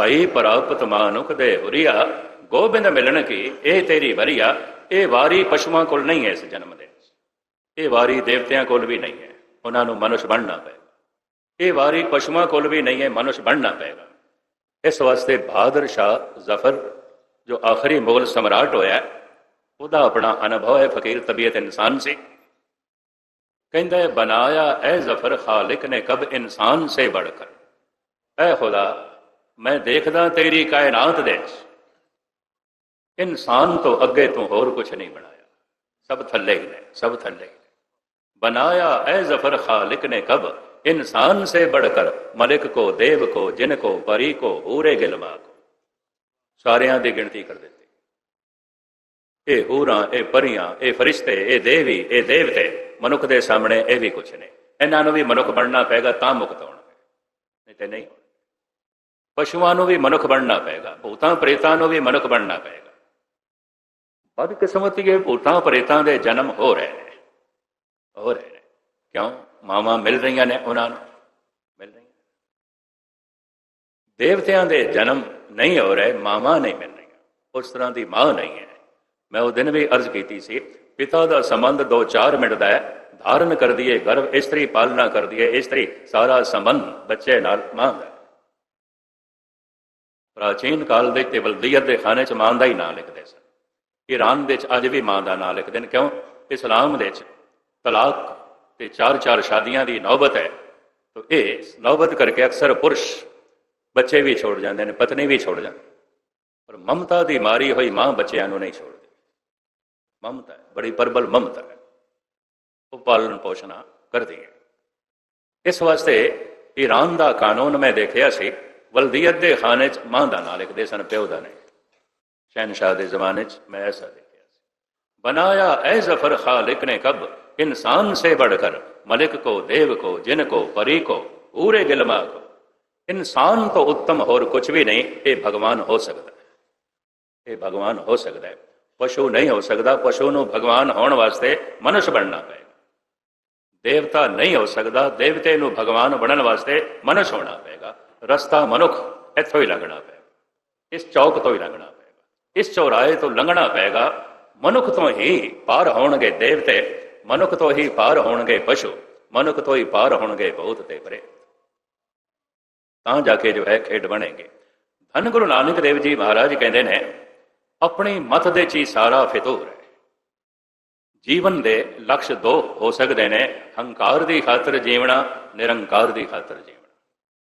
ਭਈ ਪ੍ਰਾਪਤ ਮਾਨੁਖ ਦੇ ਹੁਰੀਆ, ਗੋਬਿੰਦ ਮਿਲਣ ਕੀ, ਇਹ ਤੇਰੀ ਵਰੀਆ, ਇਹ ਵਾਰੀ ਪਸ਼ੂਆਂ ਕੋਲ ਨਹੀਂ ਹੈ ਇਸ ਜਨਮ ਦੇ। ਇਹ ਵਾਰੀ ਦੇਵਤਿਆਂ ਕੋਲ ਵੀ ਨਹੀਂ ਹੈ ਉਹਨਾਂ ਨੂੰ ਮਨੁਸ਼ ਬਣਨਾ ਪਏਗਾ। ਇਹ ਵਾਰੀ ਪਸ਼ੂਆਂ ਕੋਲ ਵੀ ਨਹੀਂ ਹੈ ਮਨੁਸ਼ ਬਣਨਾ ਪਏਗਾ। ਇਸ ਵਾਸਤੇ ਬਹਾਦਰ ਸ਼ਾਹ ਜ਼ਫਰ, ਜੋ ਆਖਰੀ ਮੁਗਲ ਸਮਰਾਟ ਹੋਇਆ, ਉਹਦਾ ਆਪਣਾ ਅਨੁਭਵ ਹੈ, ਫਕੀਰ ਤਬੀਅਤ ਇਨਸਾਨ ਸੀ। ਕਹਿੰਦਾ ਹੈ, ਬਨਾਇਆ ਐ ਜ਼ਫਰ, ਖਾਲਿਕ ਨੇ ਕਬ ਇਨਸਾਨ ਸੇ ਬੜਕਰ ਐ ਖੁਦਾ ਮੈਂ ਦੇਖਦਾ ਤੇਰੀ ਕਾਇਨਾਤ ਦੇ ਵਿੱਚ ਇਨਸਾਨ ਤੋਂ ਅੱਗੇ ਤੋਂ ਹੋਰ ਕੁਝ ਨਹੀਂ ਬਣਾਇਆ ਸਭ ਥੱਲੇ ਹੀ ਨੇ ਸਭ ਥੱਲੇ ਹੀ ਨੇ बनाया ऐ जफर खालिक ने कब इंसान से बढ़कर मलिक को देव को जिन को परी को हूरे गिलमा को ਸਾਰਿਆਂ ਦੀ ਗਿਣਤੀ ਕਰ ਦਿੱਤੀ ਇਹ ਹੂਰਾਂ ਇਹ ਪਰੀਆਂ ਇਹ ਫਰਿਸ਼ਤੇ ਇਹ ਦੇਵੀ ਇਹ ਦੇਵਤੇ ਮਨੁੱਖ ਦੇ ਸਾਹਮਣੇ ਇਹ ਵੀ ਕੁਝ ਨੇ ਇਹਨਾਂ ਨੂੰ ਵੀ ਮਨੁੱਖ ਬਣਨਾ ਪਏਗਾ ਤਾਂ ਮੁਕਤ ਹੋਣਗੇ ਨਹੀਂ ਤੇ ਨਹੀਂ ਹੋਣਗੇ ਪਸ਼ੂਆਂ ਨੂੰ ਵੀ ਮਨੁੱਖ ਬਣਨਾ ਪਏਗਾ, ਭੂਤਾਂ, ਪ੍ਰੇਤਾਂ ਨੂੰ ਵੀ ਮਨੁੱਖ ਬਣਨਾ ਪਏਗਾ। ਬਦ ਕਿਸਮਤੀ ਇਹ ਭੂਤਾਂ, ਪ੍ਰੇਤਾਂ ਦੇ ਜਨਮ ਹੋ ਰਹੇ ਨੇ, ਹੋ ਰਹੇ ਨੇ। ਕਿਉਂ? ਮਾਵਾਂ ਮਿਲ ਰਹੀਆਂ ਨੇ ਉਹਨਾਂ ਨੂੰ, ਮਿਲ ਰਹੀਆਂ ਦੇਵਤਿਆਂ ਦੇ ਜਨਮ ਨਹੀਂ ਹੋ ਰਹੇ, ਮਾਵਾਂ ਨਹੀਂ ਮਿਲ ਰਹੀਆਂ, ਉਸ ਤਰ੍ਹਾਂ ਦੀ ਮਾਂ ਨਹੀਂ ਹੈ। ਮੈਂ ਉਹ ਦਿਨ ਵੀ ਅਰਜ਼ ਕੀਤੀ ਸੀ, ਪਿਤਾ ਦਾ ਸੰਬੰਧ 2-4 ਮਿੰਟ ਦਾ ਹੈ, ਧਾਰਨ ਕਰਦੀ ਹੈ ਗਰਭ ਇਸਤਰੀ ਪਾਲਣਾ ਕਰਦੀ ਹੈ ਇਸਤਰੀ ਸਾਰਾ ਸੰਬੰਧ ਬੱਚੇ ਨਾਲ ਮਾਂ ਦਾ ਪ੍ਰਾਚੀਨ ਕਾਲ ਦੇ ਤੇ ਵਲਦੀਅਤ ਦੇ ਖਾਨੇ 'ਚ ਮਾਂ ਦਾ ਹੀ ਨਾਂ ਲਿਖਦੇ ਸਨ। ਈਰਾਨ ਦੇ ਵਿੱਚ ਅੱਜ ਵੀ ਮਾਂ ਦਾ ਨਾਂ ਲਿਖਦੇ ਨੇ। ਕਿਉਂ? ਇਸਲਾਮ ਦੇ 'ਚ ਤਲਾਕ ਤੇ ਚਾਰ ਚਾਰ ਸ਼ਾਦੀਆਂ ਦੀ ਨੌਬਤ ਹੈ। ਤਾਂ ਇਹ ਨੌਬਤ ਕਰਕੇ ਅਕਸਰ ਪੁਰਸ਼ ਬੱਚੇ ਵੀ ਛੋੜ ਜਾਂਦੇ ਨੇ, ਪਤਨੀ ਵੀ ਛੋੜ ਜਾਂਦੀ। ਪਰ ਮਮਤਾ ਦੀ ਮਾਰੀ ਹੋਈ ਮਾਂ ਬੱਚਿਆਂ ਨੂੰ ਨਹੀਂ ਛੋੜਦੀ। ਮਮਤਾ ਬੜੀ ਪਰਬਲ ਮਮਤਾ ਹੈ। ਉਹ ਪਾਲਣ ਪੋਸ਼ਣਾ ਕਰਦੀ ਹੈ। ਇਸ ਵਾਸਤੇ ਈਰਾਨ ਦਾ ਕਾਨੂੰਨ ਮੈਂ ਦੇਖਿਆ ਸੀ ਵਲਦੀਅਤ ਦੇ ਖਾਨੇ 'ਚ ਮਾਂ ਦਾ ਨਾਂ ਲਿਖਦੇ ਸਨ, ਪਿਓ ਦਾ ਨਹੀਂ। ਸ਼ਹਿਨशाह ਦੇ ਜ਼ਮਾਨੇ 'ਚ ਮੈਂ ਐਸਾ ਦੇਖਿਆ ਸੀ। ਬਨਾਇਆ ਐ ਜ਼ਫਰ ਖਾਲਿਕ ਨੇ ਕਬ, ਇਨਸਾਨ ਸੇ ਬੜਕਰ ਮਲਿਕ ਕੋ, ਦੇਵ ਕੋ, ਜਿਨ ਕੋ, ਪਰੀ ਕੋ ਪੂਰੇ ਗਿਲਮਾ ਕੋ। ਇਨਸਾਨ ਤੋਂ ਉੱਤਮ ਹੋਰ ਕੁਝ ਵੀ ਨਹੀਂ, ਇਹ ਭਗਵਾਨ ਹੋ ਸਕਦਾ ਹੈ। ਇਹ ਭਗਵਾਨ ਹੋ ਸਕਦਾ ਹੈ। ਪਸ਼ੂ ਨਹੀਂ ਹੋ ਸਕਦਾ, ਪਸ਼ੂ ਨੂੰ ਭਗਵਾਨ ਹੋਣ ਵਾਸਤੇ ਮਨੁਸ ਬਣਨਾ ਪਏਗਾ। ਦੇਵਤਾ ਨਹੀਂ ਹੋ ਸਕਦਾ, ਦੇਵਤੇ ਨੂੰ ਭਗਵਾਨ ਬਣਨ ਵਾਸਤੇ ਮਨੁਸ ਹੋਣਾ ਪਏਗਾ। ਰਸਤਾ ਮਨੁੱਖ ਇੱਥੋਂ ਹੀ ਲੰਘਣਾ ਪਏਗਾ ਇਸ ਚੌਕ ਤੋਂ ਹੀ ਲੰਘਣਾ ਪਏਗਾ ਇਸ ਚੌਰਾਹੇ ਤੋਂ ਲੰਘਣਾ ਪਏਗਾ ਮਨੁੱਖ ਤੋਂ ਹੀ ਪਾਰ ਹੋਣਗੇ ਦੇਵਤੇ ਮਨੁੱਖ ਤੋਂ ਹੀ ਪਾਰ ਹੋਣਗੇ ਪਸ਼ੂ, ਮਨੁੱਖ ਤੋਂ ਹੀ ਪਾਰ ਹੋਣਗੇ ਬਹੁਤ ਤੇ ਪਰੇ। ਤਾਂ ਜਾ ਕੇ ਜੋ ਹੈ ਖੇਡ ਬਣੇਗੇ। ਧੰਨ ਗੁਰੂ ਨਾਨਕ ਦੇਵ ਜੀ ਮਹਾਰਾਜ ਕਹਿੰਦੇ ਨੇ, ਆਪਣੀ ਮਤ ਦੇ ਚ ਹੀ ਸਾਰਾ ਫਿਤੂਰ ਹੈ। ਜੀਵਨ ਦੇ ਲਕਸ਼ ਦੋ ਹੋ ਸਕਦੇ ਨੇ, ਹੰਕਾਰ ਦੀ ਖਾਤਰ ਜੀਵਣਾ, ਨਿਰੰਕਾਰ ਦੀ ਖਾਤਰ ਜੀਵਣਾ।